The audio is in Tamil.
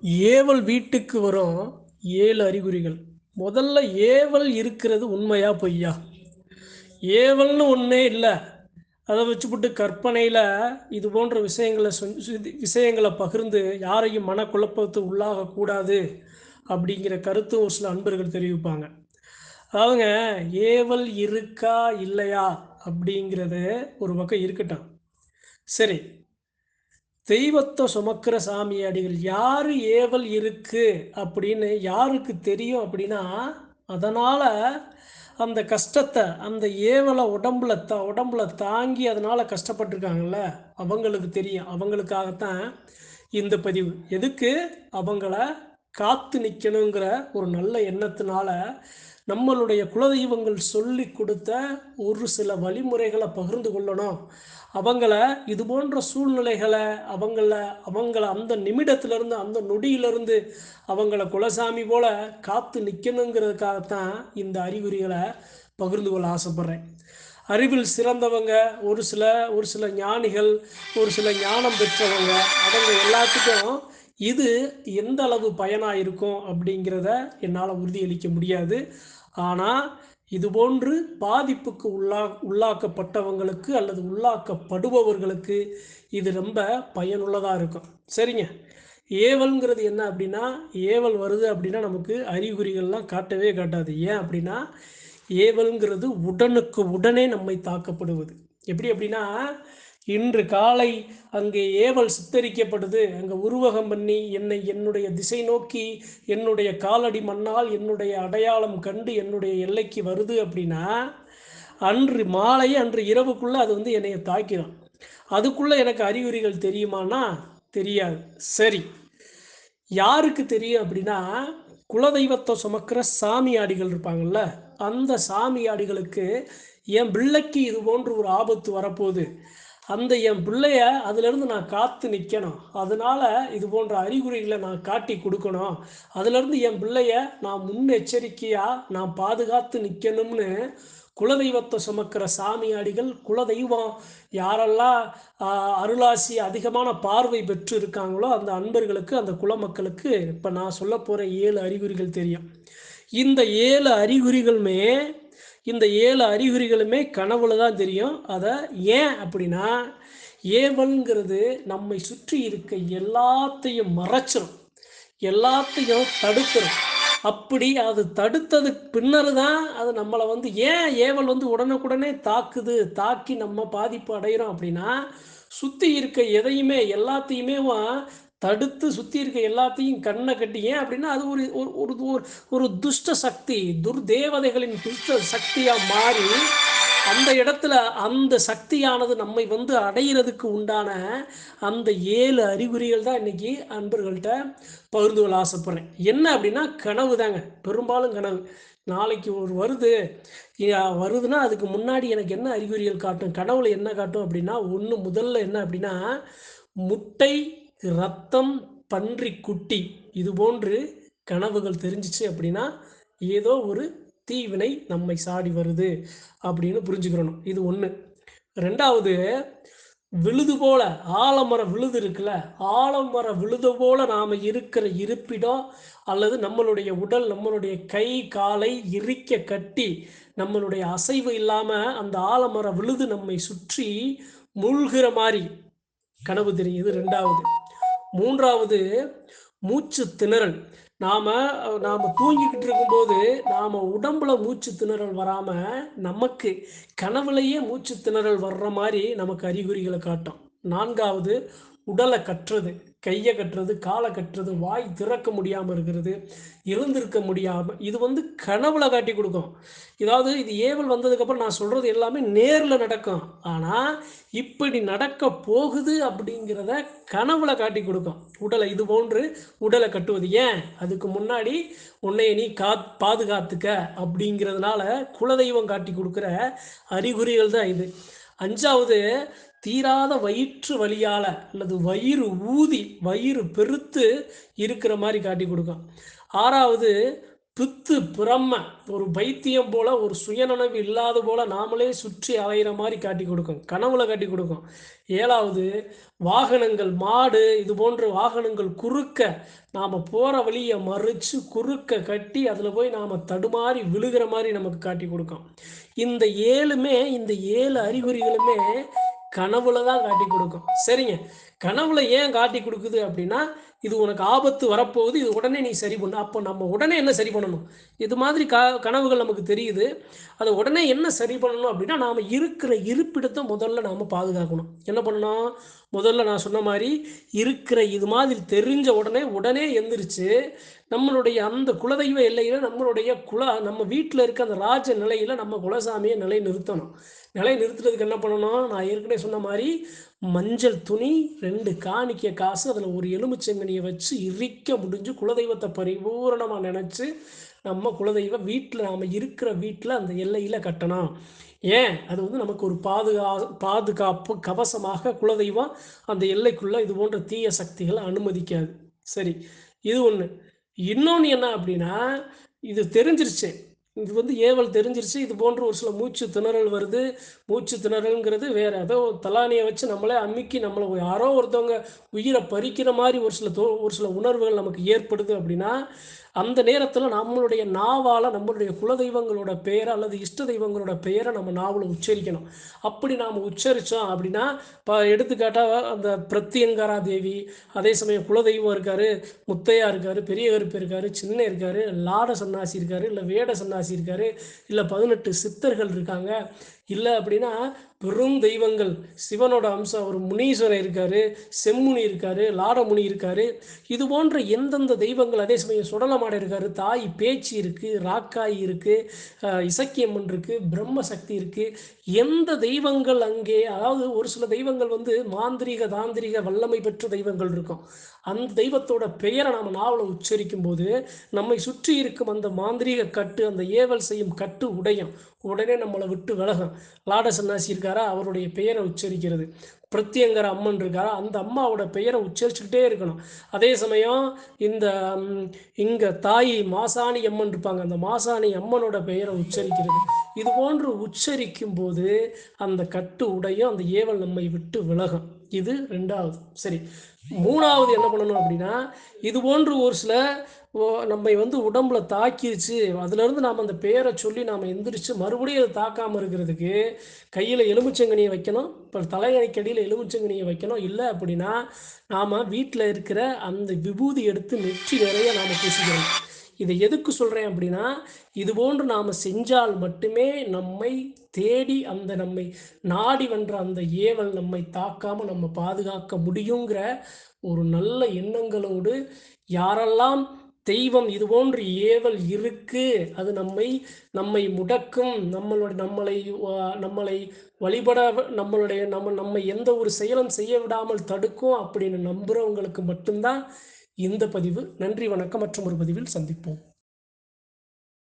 ஏவல் வீட்டுக்கு வரும் ஏழு அறிகுறிகள். முதல்ல ஏவல் இருக்கிறது உண்மையா பொய்யா? ஏவல்னு ஒன்றே இல்லை. அதை வச்சுப்பட்டு கற்பனையில் இது போன்ற விஷயங்களை விஷயங்களை பகிர்ந்து யாரையும் மனக்குழப்பத்து உள்ளாகக்கூடாது அப்படிங்கிற கருத்து ஒரு சில அன்பர்கள் தெரிவிப்பாங்க. அதாவதுங்க ஏவல் இருக்கா இல்லையா அப்படிங்கிறது ஒரு பக்கம் இருக்கட்டும். சரி தெய்வத்தை சுமக்கிற சாமியாடிகள் யாரு ஏவல் இருக்கு அப்படின்னு யாருக்கு தெரியும் அப்படின்னா அதனால் அந்த கஷ்டத்தை அந்த ஏவலை உடம்புல த உடம்புல தாங்கி அதனால் கஷ்டப்பட்டிருக்காங்கல்ல அவங்களுக்கு தெரியும். அவங்களுக்காகத்தான் இந்த பதிவு. எதுக்கு? அவங்கள காத்து நிற்கணுங்கிற ஒரு நல்ல எண்ணத்தினால நம்மளுடைய குலதெய்வங்கள் சொல்லி கொடுத்த ஒரு சில வழிமுறைகளை பகிர்ந்து கொள்ளணும். அவங்கள இது போன்ற சூழ்நிலைகளை அவங்கள அவங்கள அந்த நிமிடத்திலிருந்து அந்த நொடியிலிருந்து அவங்கள குலசாமி போல காத்து நிற்கணுங்கிறதுக்காகத்தான் இந்த அறிகுறிகளை பகிர்ந்து கொள்ள ஆசைப்பட்றேன். அறிவில் சிறந்தவங்க ஒரு சில ஒரு சில ஞானிகள் ஒரு சில ஞானம் பெற்றவங்க அவங்க எல்லாத்துக்கும் இது எந்த அளவு பயனாக இருக்கும் அப்படிங்கிறத என்னால் உறுதியளிக்க முடியாது. ஆனால் இதுபோன்று பாதிப்புக்கு உள்ளா உள்ளாக்கப்பட்டவங்களுக்கு அல்லது உள்ளாக்கப்படுபவர்களுக்கு இது ரொம்ப பயனுள்ளதாக இருக்கும். சரிங்க. ஏவல்ங்கிறது என்ன அப்படின்னா ஏவல் வருது அப்படின்னா நமக்கு அறிகுறிகள்லாம் காட்டவே காட்டாது. ஏன் அப்படின்னா ஏவல்ங்கிறது உடனுக்கு உடனே நம்மை தாக்கப்படுவது. எப்படி அப்படின்னா இன்று காலை அங்கே ஏவல் சித்தரிக்கப்படுது. அங்கே உருவகம் பண்ணி என்னை என்னுடைய திசை நோக்கி என்னுடைய காலடி மண்ணால் என்னுடைய அடையாளம் கண்டு என்னுடைய எல்லைக்கு வருது அப்படின்னா அன்று மாலை அன்று இரவுக்குள்ளே அது வந்து என்னை தாக்கிடும் அதுக்குள்ளே எனக்கு அறிகுறிகள் தெரியுமானா? தெரியாது. சரி. யாருக்கு தெரியும் அப்படின்னா குலதெய்வத்தை சுமக்கிற சாமியாடிகள் இருப்பாங்கல்ல அந்த சாமியாடிகளுக்கு என் பிள்ளைக்கு இது போன்று ஒரு ஆபத்து வரப்போகுது. அந்த என் பிள்ளைய அதிலிருந்து நான் காத்து நிற்கணும். அதனால் இது போன்ற அறிகுறிகளை நான் காட்டி கொடுக்கணும். அதிலிருந்து என் பிள்ளைய நான் முன்னெச்சரிக்கையாக நான் பாதுகாத்து நிற்கணும்னு குலதெய்வத்தை சுமக்கிற சாமியாடிகள் குலதெய்வம் யாரெல்லாம் அருளாசி அதிகமான பார்வை பெற்று இருக்காங்களோ அந்த அன்பர்களுக்கு அந்த குலமக்களுக்கு இப்போ நான் சொல்ல போகிற ஏழு அறிகுறிகள் தெரியும். இந்த ஏழு அறிகுறிகளுமே இந்த ஏழு அறிகுறிகளுமே கனவுல தான் தெரியும். அதை ஏன் அப்படின்னா ஏவல்ங்கிறது நம்மை சுற்றி இருக்க எல்லாத்தையும் மறைச்சிரும். எல்லாத்தையும் தடுக்கிறோம் அப்படி அது தடுத்ததுக்கு பின்னர் தான் அது நம்மளை வந்து ஏன் ஏவல் வந்து உடனுக்குடனே தாக்குது தாக்கி நம்ம பாதிப்பு அடைகிறோம் அப்படின்னா சுற்றி இருக்க எதையுமே எல்லாத்தையுமே தடுத்து சுற்றி இருக்க எல்லாத்தையும் கண்ணை கட்டி ஏன் அப்படின்னா அது ஒரு ஒரு ஒரு ஒரு- ஒரு துஷ்ட சக்தி துர்தேவதைகளின் துஷ்ட சக்தியாக மாறி அந்த இடத்துல அந்த சக்தியானது நம்மை வந்து அடையிறதுக்கு உண்டான அந்த ஏழு அறிகுறிகள் தான் இன்னைக்கு அன்பர்கள்ட்ட பகிர்ந்து கொள்ள ஆசைப்படுறேன். என்ன அப்படின்னா கனவு தாங்க. பெரும்பாலும் கனவு. நாளைக்கு ஒரு வருது. வருதுன்னா அதுக்கு முன்னாடி எனக்கு என்ன அறிகுறிகள் காட்டும்? கனவுல என்ன காட்டும் அப்படின்னா ஒன்று முதல்ல என்ன அப்படின்னா முட்டை ரத்தம் பன்றி குட்டி. இது போன்று கனவுகள் தெரிஞ்சிச்சு அப்படின்னா ஏதோ ஒரு தீவினை நம்மை சாடி வருது அப்படின்னு புரிஞ்சுக்கிறணும். இது ஒன்று ரெண்டாவது விழுது போல ஆலமர விழுது இருக்குல்ல ஆலமர விழுது போல நாம் இருக்கிற இருப்பிடம் அல்லது நம்மளுடைய உடல் நம்மளுடைய கை காலை இறுக்க கட்டி நம்மளுடைய அசைவு இல்லாமல் அந்த ஆலமர விழுது நம்மை சுற்றி மூழ்கிற மாதிரி. கனவு தெரியும் இது ரெண்டாவது மூன்றாவது மூச்சு திணறல். நாம் நாம் தூங்கிக்கிட்டு இருக்கும்போது நாம் உடம்புல மூச்சு திணறல் வராமல் நமக்கு கனவுலையே மூச்சு திணறல் வர்ற மாதிரி நமக்கு அறிகுறிகளை காட்டும். நான்காவது உடலை கட்டுறது கையை கட்டுறது காலை கட்டுறது வாய் திறக்க முடியாமல் இருக்கிறது எழுந்திருக்க முடியாமல் இது வந்து கனவுல காட்டி கொடுக்கும். இதாவது இது ஏவல் வந்ததுக்கப்புறம் நான் சொல்கிறது எல்லாமே நேரில் நடக்கும். ஆனால் இப்படி நடக்க போகுது அப்படிங்கிறத கனவுல காட்டி கொடுக்கும். உடலை இது போன்று உடலை கட்டுவது ஏன்? அதுக்கு முன்னாடி உன்னைய நீ கா பாதுகாத்துக்க அப்படிங்கிறதுனால குலதெய்வம் காட்டி கொடுக்குற அறிகுறிகள் தான் இது. அஞ்சாவது தீராத வயிற்று வழியால் அல்லது வயிறு ஊதி வயிறு பெருத்து இருக்கிற மாதிரி காட்டி கொடுக்கும். ஆறாவது பித்து பிரம்ம ஒரு பைத்தியம் போல ஒரு சுயநனவு இல்லாத போல நாமளே சுற்றி அலைகிற மாதிரி காட்டி கொடுக்கும். கனவுல காட்டி கொடுக்கும். ஏழாவது வாகனங்கள் மாடு இது போன்ற வாகனங்கள் குறுக்க நாம் போகிற வழியை மறித்து குறுக்க கட்டி அதில் போய் நாம் தடுமாறி விழுகிற மாதிரி நமக்கு காட்டி கொடுக்கும். இந்த ஏழுமே இந்த ஏழு அறிகுறிகளுமே கனவுல தான் காட்டி கொடுக்கும். சரிங்க. கனவுல ஏன் காட்டி கொடுக்குது அப்படின்னா இது உனக்கு ஆபத்து வரப்போகுது இது உடனே நீ சரி பண்ணு. அப்போ நம்ம உடனே என்ன சரி பண்ணணும்? இது மாதிரி க கனவுகள் நமக்கு தெரியுது. அதை உடனே என்ன சரி பண்ணணும் அப்படின்னா நாம் இருக்கிற இருப்பிடத்தை முதல்ல நாம் பாதுகாக்கணும். என்ன பண்ணணும்? முதல்ல நான் சொன்ன மாதிரி இருக்கிற இது மாதிரி தெரிஞ்ச உடனே உடனே எந்திரிச்சு நம்மளுடைய அந்த குலதெய்வ எல்லையில் நம்மளுடைய குல நம்ம வீட்டில் இருக்க அந்த ராஜ நிலையில் நம்ம குலசாமியை நிலை நிறுத்தணும் நிலையை நிறுத்துறதுக்கு என்ன பண்ணணும்? நான் ஏற்கனவே சொன்ன மாதிரி மஞ்சள் துணி ரெண்டு காணிக்க காசு அதில் ஒரு எலுமிச்சங்கனியை வச்சு இறிக்க முடிஞ்சு குலதெய்வத்தை பரிபூரணமாக நினச்சி நம்ம குலதெய்வம் வீட்டில் நாம் இருக்கிற வீட்டில் அந்த எல்லையில் கட்டணும். ஏன்? அது வந்து நமக்கு ஒரு பாதுகா பாதுகாப்பு கவசமாக குலதெய்வம் அந்த எல்லைக்குள்ளே இது போன்ற தீய சக்திகளை அனுமதிக்காது. சரி இது ஒன்று இன்னொன்று என்ன அப்படின்னா இது தெரிஞ்சிருச்சு. இது வந்து ஏவல் தெரிஞ்சிருச்சு. இது போன்ற ஒரு சில மூச்சு திணறல் வருது. மூச்சு திணறல்ங்கிறது வேற ஏதோ தலானியை வச்சு நம்மளே அமுக்கி நம்மளை யாரோ ஒருத்தவங்க உயிரை பறிக்கிற மாதிரி ஒரு சில தோ ஒரு சில உணர்வுகள் நமக்கு ஏற்படுது அப்படின்னா அந்த நேரத்தில் நம்மளுடைய நாவால் நம்மளுடைய குலதெய்வங்களோட பெயரை அல்லது இஷ்ட தெய்வங்களோட பெயரை நம்ம நாவில் உச்சரிக்கணும். அப்படி நாம் உச்சரித்தோம் அப்படின்னா இப்போ எடுத்துக்காட்டாக அந்த பிரத்யங்கரா தேவி அதே சமயம் குலதெய்வம் இருக்கார் முத்தையா இருக்கார் பெரிய கருப்பு இருக்கார் சின்ன இருக்கார் லாட சன்னாசி இருக்கார் இல்லை வேட சன்னாசி இருக்கார் இல்லை பதினெட்டு சித்தர்கள் இருக்காங்க இல்லை அப்படின்னா பெரும் தெய்வங்கள். சிவனோட அம்சம் ஒரு முனீஸ்வரர் இருக்கார் செம்முனி இருக்கார் லாடமுனி இருக்கார். இது போன்ற எந்தெந்த தெய்வங்கள் அதே சமயம் சுடலமாட இருக்கார் தாய் பேச்சு இருக்குது ராக்காய் இருக்குது இசக்கியம்மன் இருக்குது பிரம்ம சக்தி இருக்குது எந்த தெய்வங்கள் அங்கே அதாவது ஒரு சில தெய்வங்கள் வந்து மாந்திரிக தாந்திரிக வல்லமை பெற்ற தெய்வங்கள் இருக்கும். அந்த தெய்வத்தோட பெயரை நாம் நாவலை உச்சரிக்கும் போது நம்மை சுற்றி இருக்கும் அந்த மாந்திரீக கட்டு அந்த ஏவல் செய்யும் கட்டு உடையும். உடனே நம்மளை விட்டு விலகும். லாட சன்னாசி இருக்காரா? அவருடைய பெயரை உச்சரிக்கிறது. பிரத்யங்கர அம்மன் இருக்காரா? அந்த அம்மாவோட பெயரை உச்சரிச்சுக்கிட்டே இருக்கணும். அதே சமயம் இந்த இங்கே தாய் மாசாணி அம்மன் இருப்பாங்க. அந்த மாசாணி அம்மனோட பெயரை உச்சரிக்கிறது. இது போன்று உச்சரிக்கும் போது அந்த கட்டு உடையும் அந்த ஏவல் நம்மை விட்டு விலகும். இது ரெண்டாவது. சரி. மூணாவது என்ன பண்ணணும் அப்படின்னா இது போன்று ஒரு சில நம்மை வந்து உடம்புல தாக்கிடுச்சு அதுலேருந்து நாம் அந்த பேரை சொல்லி நாம் எந்திரிச்சு மறுபடியும் அதை தாக்காமல் இருக்கிறதுக்கு கையில் எலுமிச்சங்கனியை வைக்கணும் இப்போ தலையணைக்கடியில் எலுமிச்சங்கனியை வைக்கணும். இல்லை அப்படின்னா நாம் வீட்டில் இருக்கிற அந்த விபூதி எடுத்து நெற்றி நிறைய நாம் பூசிக்கணும் இதை எதுக்கு சொல்கிறேன் அப்படின்னா இது போன்று நாம் செஞ்சால் மட்டுமே நம்மை தேடி அந்த நம்மை நாடி வென்ற அந்த ஏவல் நம்மை தாக்காமல் நம்ம பாதுகாக்க முடியுங்கிற ஒரு நல்ல எண்ணங்களோடு யாரெல்லாம் தெய்வம் இது போன்று ஏவல் இருக்கு அது நம்மை நம்மை முடக்கும் நம்மளுடைய நம்மளை நம்மளை வழிபட நம்மளுடைய நம்ம நம்ம எந்த ஒரு செயலும் செய்ய விடாமல் தடுக்கும் அப்படின்னு நம்புகிறவங்களுக்கு மட்டும்தான் இந்த பதிவு நன்றி வணக்கம் மற்றும் ஒரு பதிவில் சந்திப்போம்.